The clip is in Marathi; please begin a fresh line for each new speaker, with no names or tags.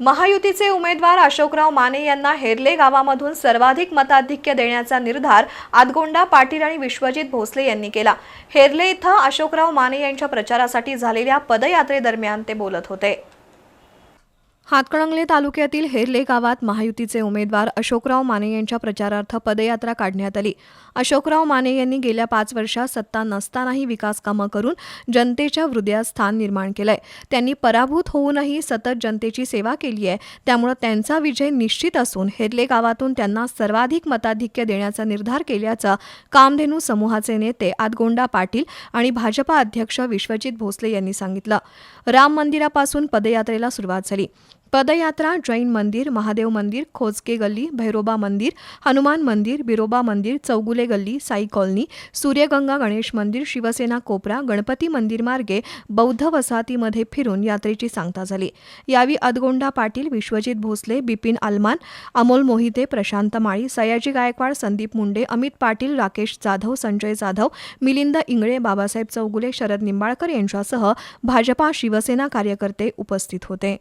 महायुतीचे उमेदवार अशोकराव माने यांना हेरले गावामधून सर्वाधिक मताधिक्य देण्याचा निर्धार आदगोंडा पाटील आणि विश्वजित भोसले यांनी केला. हेरले इथं अशोकराव माने यांच्या प्रचारासाठी झालेल्या पदयात्रेदरम्यान ते बोलत होते. हातकणंगले तालुक्यातील हेरले गावात महायुतीचे उमेदवार अशोकराव माने यांच्या प्रचारार्थ पदयात्रा काढण्यात आली. अशोकराव माने यांनी गेल्या पाच वर्षात सत्ता नसतानाही विकास कामं करून जनतेच्या हृदयात स्थान निर्माण केलंय. त्यांनी पराभूत होऊनही सतत जनतेची सेवा केली आहे. त्यामुळे त्यांचा विजय निश्चित असून हेरले गावातून त्यांना सर्वाधिक मताधिक्य देण्याचा निर्धार केल्याचं कामधेनू समूहाचे नेते आदगोंडा पाटील आणि भाजपा अध्यक्ष विश्वजित भोसले यांनी सांगितलं. राम मंदिरापासून पदयात्रेला सुरुवात झाली. पदयात्रा जैन मंदिर महादेव मंदिर खोजके गल्ली भैरोबा मंदिर हनुमान मंदिर बिरोबा मंदिर चौगुले गल्ली साई कॉलनी सूर्यगंगा गणेश मंदिर शिवसेना कोपरा गणपती मंदिर मार्गे बौद्ध वसाहतीमध्ये फिरून यात्रेची सांगता झाली. यावेळी अदगोंडा पाटील विश्वजित भोसले बिपिन आलमान अमोल मोहिते प्रशांत माळी सयाजी गायकवाड संदीप मुंडे अमित पाटील राकेश जाधव संजय जाधव मिलिंद इंगळे बाबासाहेब चौगुले शरद निंबाळकर यांच्यासह भाजपा शिवसेना कार्यकर्ते उपस्थित होते.